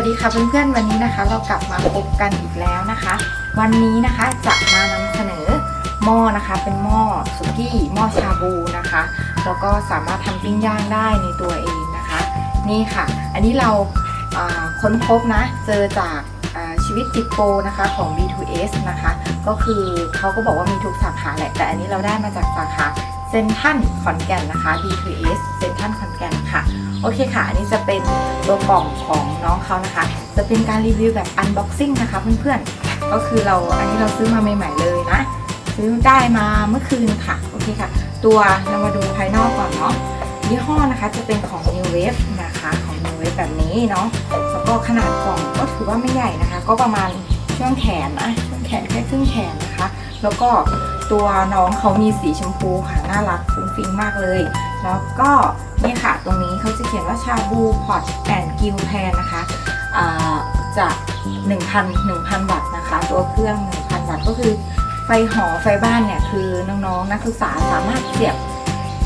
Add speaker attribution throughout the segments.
Speaker 1: สวัสดีค่ะเพื่อนๆวันนี้นะคะ เรากลับมาพบกันอีกแล้วนะคะ วันนี้นะคะจะมานำเสนอหม้อนะคะ เป็นหม้อสุกี้หม้อชาบูนะคะแล้วก็สามารถทำปิ้งย่างได้ในตัวเองนะคะ นี่ค่ะ อันนี้เราค้นพบนะเจอจากชีวิตติดโปนะคะของ B2S นะคะ ก็คือเขาก็บอกว่ามีทุกสาขาแหละแต่อันนี้เราได้มาจากสาขา เซนทันขอนแก่นนะคะ B2S เซนทันขอนแก่นค่ะ โอเคค่ะ อันนี้จะเป็นตัวกล่องของน้องเขานะคะ จะเป็นการรีวิวแบบ unboxing นะคะเพื่อนๆ ก็คือเราอันนี้เราซื้อมาใหม่ๆเลยนะ ซื้อได้มาเมื่อคืนค่ะ โอเคค่ะ ตัวเรามาดูภายนอกก่อนเนาะยี่ห้อนะคะจะเป็นของ New Wave นะคะของ New Wave แบบนี้เนาะแล้วก็ขนาดกล่องก็ถือว่าไม่ใหญ่นะคะ ก็ประมาณช่วงแขนนะช่วงแขนแค่ครึ่งแขนนะคะ แล้วก็ ตัวน้องเขามีสีชมพูค่ะน่ารักฟุ้งฟิ้งมากเลย แล้วก็นี่ค่ะตรงนี้เขาจะเขียนว่าชาบูพอร์ตแอนกิลแพนนะคะอ่าจะ1,000 1,000 วัตต์นะคะ ตัวเครื่อง 1,000 วัตต์ก็คือไฟหอไฟบ้านเนี่ยคือน้องๆ นักศึกษาสามารถเสียบ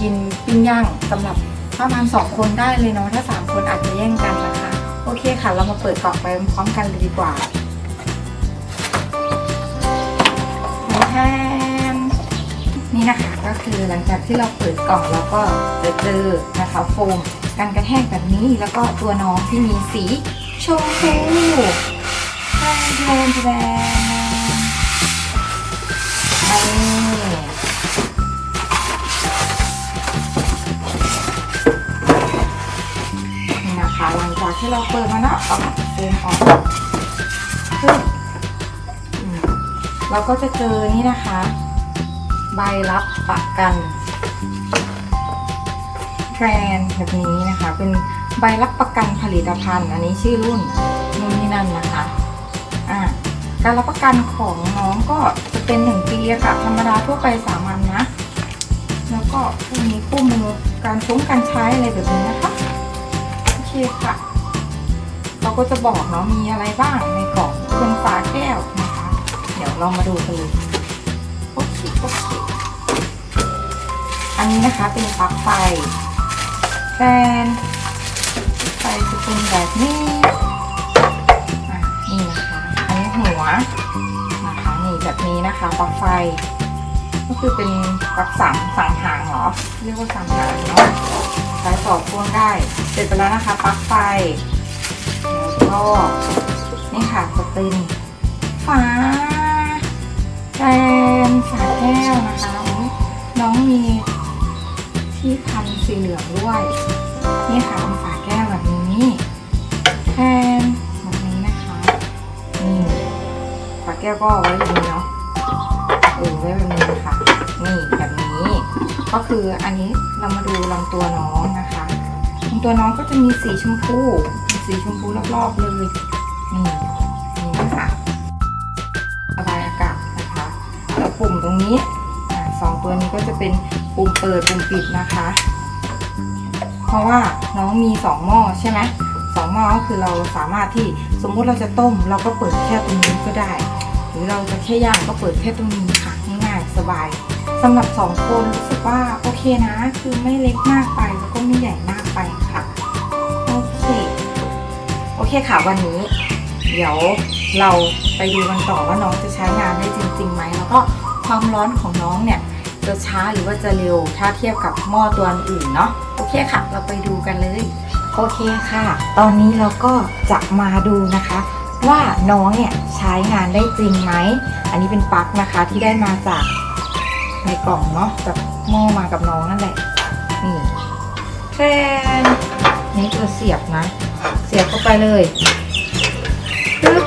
Speaker 1: กินปิ้งย่างสำหรับประมาณ 2 คนได้เลยเนาะถ้า 3 คนอาจจะแย่งกันนะคะ โอเคค่ะ เรามาเปิดกล่องไปพร้อมกันเลยดีกว่าแท นี่นะคะก็คือหลังจากที่เราเปิดกล่องแล้วก็จะเจอนะคะโฟมกันกระแทกแบบนี้แล้วก็ตัวน้องที่มีสีชมพูแทนแทนแทนนี่นะคะหลังจากที่เราเปิดมาแล้วเอาโฟมออกอเราก็จะเจอนี่นะคะ ใบรับประกันแบรนด์แบบนี้นะคะ เป็นใบรับประกันผลิตภัณฑ์ อันนี้ชื่อรุ่นนู่นนี่นั่นนะคะอ่าการรับประกันของน้องก็จะเป็นหนึ่งปีค่ะธรรมดาทั่วไปสามัญนะแล้วก็พวกนี้คู่มือการชงการใช้อะไรแบบนี้นะคะโอเคค่ะ เราก็จะบอกเนาะมีอะไรบ้างในกล่องเป็นฝาแก้วนะคะ เดี๋ยวเรามาดูกันเลย อันนี้นะคะเป็นปลั๊กไฟแฟนไฟจะเป็นแบบนี้อะนี่นะคะ อันนี้หัวนะคะนี่แบบนี้นะคะปลั๊กไฟ ก็คือเป็นปลั๊กสามสามหางเหรอเรียกว่าสามหางเนาะใช้ต่อพ่วงได้ เสร็จไปแล้วนะคะปลั๊กไฟแล้วก็นี่ค่ะจะเป็นฝาแฟนฝาแก้วนะคะน้องมี ที่พันสีเหลืองด้วย นี่ค่ะเป็นฝาแก้วแบบนี้แฟนแบบนี้นะคะนี่ฝาแก้วก็เอาไว้แบบนี้เนาะเออไว้แบบนี้นะคะนี่แบบนี้ ก็คืออันนี้เรามาดูลำตัวน้องนะคะลำตัวน้องก็จะมีสีชมพู สีชมพูรอบๆเลยนี่นี่นะคะระบายอากาศนะคะแล้วปุ่มตรงนี้ อ่าสองตัวนี้ก็จะเป็นปุ่มเปิดปุ่มปิดนะคะ เพราะว่าน้องมีสองหม้อใช่ไหมสองหม้อก็คือเราสามารถที่สมมุติเราจะต้ม เราก็เปิดแค่ตรงนี้ก็ได้ หรือเราจะแค่ย่างก็เปิดแค่ตรงนี้ค่ะง่ายๆสบายสำหรับสองคนรู้สึกว่าโอเคนะ คือไม่เล็กมากไปแล้วก็ไม่ใหญ่มากไปค่ะโอเคโอเคค่ะวันนี้ เดี๋ยวเราไปดูกันต่อว่าน้องจะใช้งานได้จริงๆไหมแล้วก็ความร้อนของน้องเนี่ย จะช้าหรือว่าจะเร็วถ้าเทียบกับหม้อตัวอื่นเนาะโอเคค่ะ เราไปดูกันเลย โอเคค่ะ ตอนนี้เราก็จะมาดูนะคะ ว่าน้องเนี่ยใช้งานได้จริงไหมอันนี้เป็นปลั๊กนะคะที่ได้มาจากในกล่องเนาะแบบหม้อมากับน้องนั่นแหละนี่แฟนนี่ตัวเสียบนะ เสียบเข้าไปเลยปึ๊บ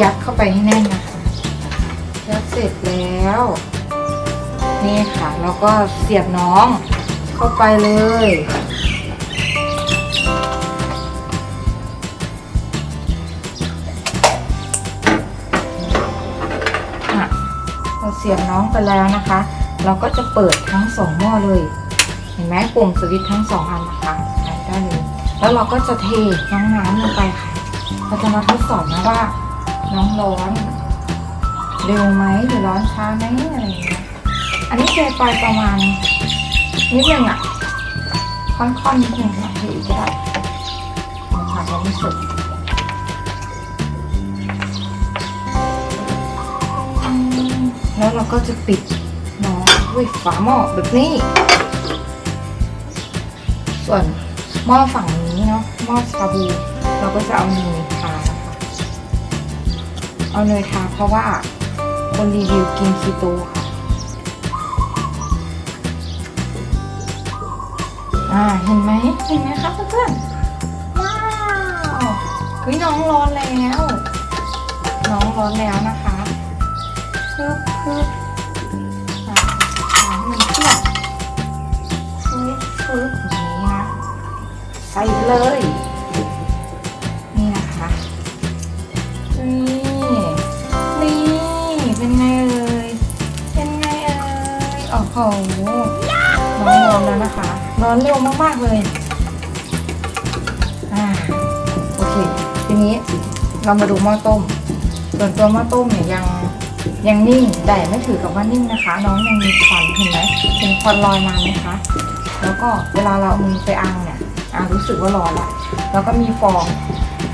Speaker 1: ยัดเข้าไปให้แน่นนะคะยัดเสร็จแล้ว นี่ค่ะแล้วก็เสียบน้องเข้าไปเลยอะเราเสียบน้องไปแล้วนะคะ เราก็จะเปิดทั้งสองหม้อเลย เห็นไหมปุ่มสวิตช์ทั้งสองอันนะคะได้เลยแล้วเราก็จะเทน้ำน้ำลงไปค่ะ เราจะมาทดสอบนะว่า น้องร้อน เร็วไหมหรือร้อนช้าไหมอะไรอย่างเงี้ย อันนี้เทไปประมาณนิดนึงอะ ค่อนๆนิดนึงค่ะเทอีกก็ได้นะคะค่ะยังไม่สุกอืมแล้วเราก็จะปิดน้องด้วยฝาหม้อแบบนี้ ส่วนหม้อฝั่งนี้เนาะหม้อชาบูเราก็จะเอาเนยทานะคะเอาเนยทาเพราะว่าคนรีวิวกินคีโตค่ะ อ่าเห็นไหมเห็นไหมคะเพื่อนๆว้าวเฮ้ยน้องร้อนแล้ว น้องร้อนแล้วนะคะปึ๊บปึ๊บอ่าให้มันเชื่อมปึ๊บปึ๊บอย่างนี้นะใส่เลย นี่นะคะนี่นี่เป็นไงเอ่ยเป็นไงเอ่ยโอ้โหน้องร้อนแล้วนะคะ ร้อนเร็วมากๆเลย อ่า โอเค ทีนี้เรามาดูหม้อต้ม ส่วนตัวหม้อต้มเนี่ยยังยังนิ่ง แต่ไม่ถือกับว่านิ่งนะคะ น้องยังมีควันเห็นไหมเห็นควันลอยมาไหมคะ แล้วก็เวลาเราเอามือไปอังเนี่ยอ่ารู้สึกว่าร้อนละแล้วก็มีฟอง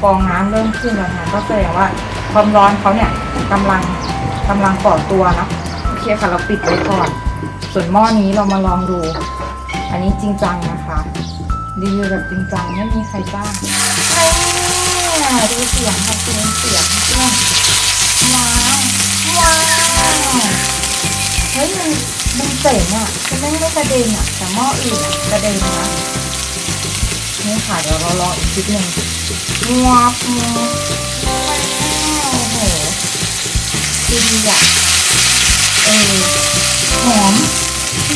Speaker 1: ฟองน้ำเริ่มขึ้นแล้วนะก็แสดงว่าความร้อนเขาเนี่ยกำลังกำลังก่อตัวนะโอเคค่ะเราปิดไว้ก่อน ส่วนหม้อนี้เรามาลองดู อันนี้จริงจังนะคะรีวิวแบบจริงจังไม่มีใครจ้างแม่ดูเสียงค่ะเสียงเสียงเพื่อนว้าวว้าวเฮ้ยมันมันเจ๋งอะมันไม่ได้กระเด็นอะ แต่หม้ออื่นกระเด็นนะนี่ค่ะเดี๋ยวเราลองอีกทีหนึ่งว้าวว้าวโอ้โหดีอะเออหอม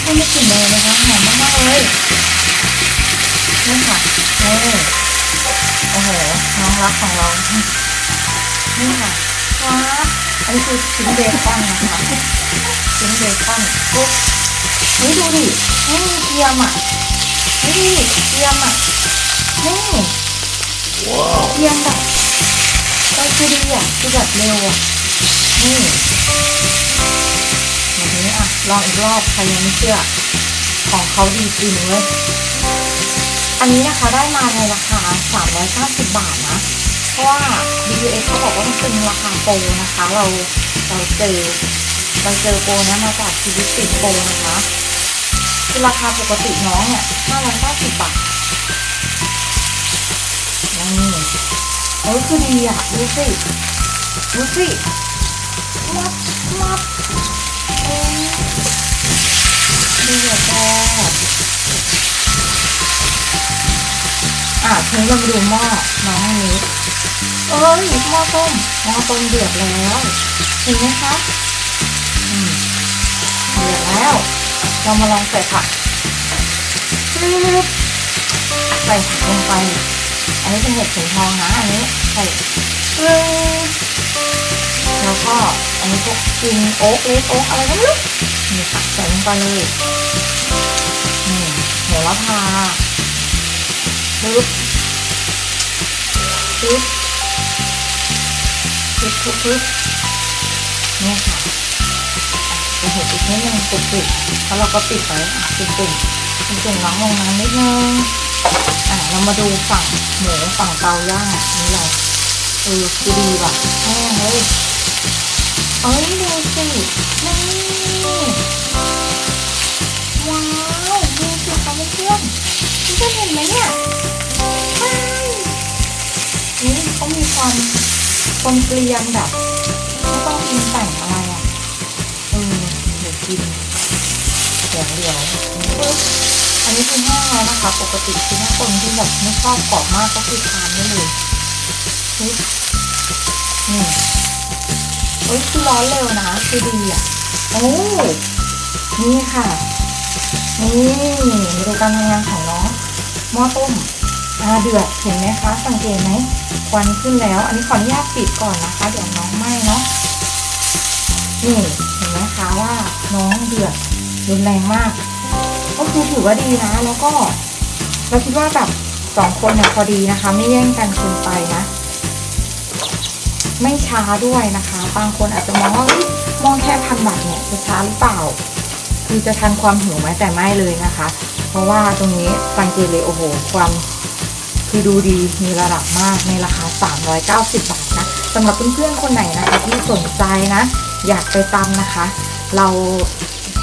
Speaker 1: ที่พูดไม่ผิดเลยนะคะหอมมากๆเลยนี่ค่ะเออโอ้โหน้องรักของเรานี่ค่ะว้าอันนี้คือชิ้นเบคอนนะคะชิ้นเบคอนปุ๊บเฮ้ยดูดิไม่มีเทียมอะเฮ้ยเทียมอะนี่เทียมแบบเออคือดีอะคือแบบเร็วอะนี่ แบบนี้อะ ลองอีกรอบใครยังไม่เชื่อ ของเขาดีจริงเว้ยอันนี้นะคะได้มาในราคา 390 บาทนะ เพราะว่า BUX เขาบอกว่ามันเป็นราคาโปรนะคะ เราเราเจอเราเจอโปรเนี้ยมาจากชีวิตติดโปรนะคะคือราคาปกติน้องเนี่ย 590 บาทนี่เอ้ยคือดีอะ ดูสิ ดูสิ ดีอะแกอะทีนี้เรามาดูหม้อน้องนนี้เอ้ยหม้อต้มหม้อต้มเดือดแล้วเห็นไหมคะอืมเดือดแล้ว เรามาลองใส่ผักปึ๊บใส่ผักลงไป อันนี้เป็นเห็ดเข็มทองนะอันนี้ใส่ปึ๊บ แล้วก็อันนี้พวกกินโอ๊กเล็กโอ๊กอะไรก็ไม่รู้นี่ค่ะใส่ลงไปเลยนี่โหระพาปึ๊บปึ๊บปึ๊บปึ๊บปึ๊บนี่ค่ะจะเห็นอีกนิดนึงปิดปิดแล้วเราก็ปิดไว้อะปิดปิดปิดปิดน้องลงน้ำนิดนึงอะเรามาดูฝั่งหมูฝั่งเตาย่างอะนี่เราเออคือดีว่ะแห้งเลย เอ้ยดูสินี่ว้าวดูสิคะเพื่อนๆเพื่อนเห็นไหมเนี่ยนี่เขามีความความเกลียมแบบไม่ต้องกินแต่งอะไรอะเออเดี๋ยวกินเดี๋ยวเดี๋ยวอันนี้คือแห้งแล้วนะคะปกติคือถ้าคนที่แบบไม่ชอบกรอบมากก็คือทานได้เลยปึ๊บนี่ เฮ้ยคือร้อนเร็วนะคือดีอะโอ้นี่ค่ะ นี่มาดูการทำงานของน้องหม้อต้มอ่าเดือดเห็นไหมคะ สังเกตไหมควันขึ้นแล้ว อันนี้ขออนุญาตปิดก่อนนะคะ เดี๋ยวน้องไหม้เนาะนี่เห็นไหมคะว่าน้องเดือดรุนแรงมาก ก็คือถือว่าดีนะ แล้วก็ เราคิดว่าแบบสองคนเนี่ยพอดีนะคะ ไม่แย่งกันเกินไปนะ ไม่ช้าด้วยนะคะ บางคนอาจจะมองว่ามองแค่พันบาทเนี่ยจะช้าหรือเปล่า คือจะทันความหิวไหมแต่ไม่เลยนะคะ เพราะว่าตรงนี้สังเกตเลยโอ้โหความคือดูดีมีระดับมากในราคา 390 บาทนะสำหรับเพื่อนๆคนไหนนะคะ ที่สนใจนะ อยากไปตำนะคะ เรา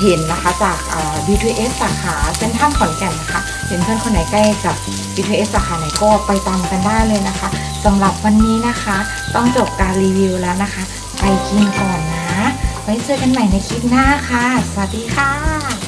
Speaker 1: เห็นนะคะจาก B2S สาขาเซ็นทรัลขอนแก่นนะคะเป็นเพื่อนคนไหนใกล้กับ B2S สาขาไหนก็ไปตามกันได้เลยนะคะสำหรับวันนี้นะคะ ต้องจบการรีวิวแล้วนะคะ ไปกินก่อนนะ ไว้เจอกันใหม่ในคลิปหน้าค่ะ สวัสดีค่ะ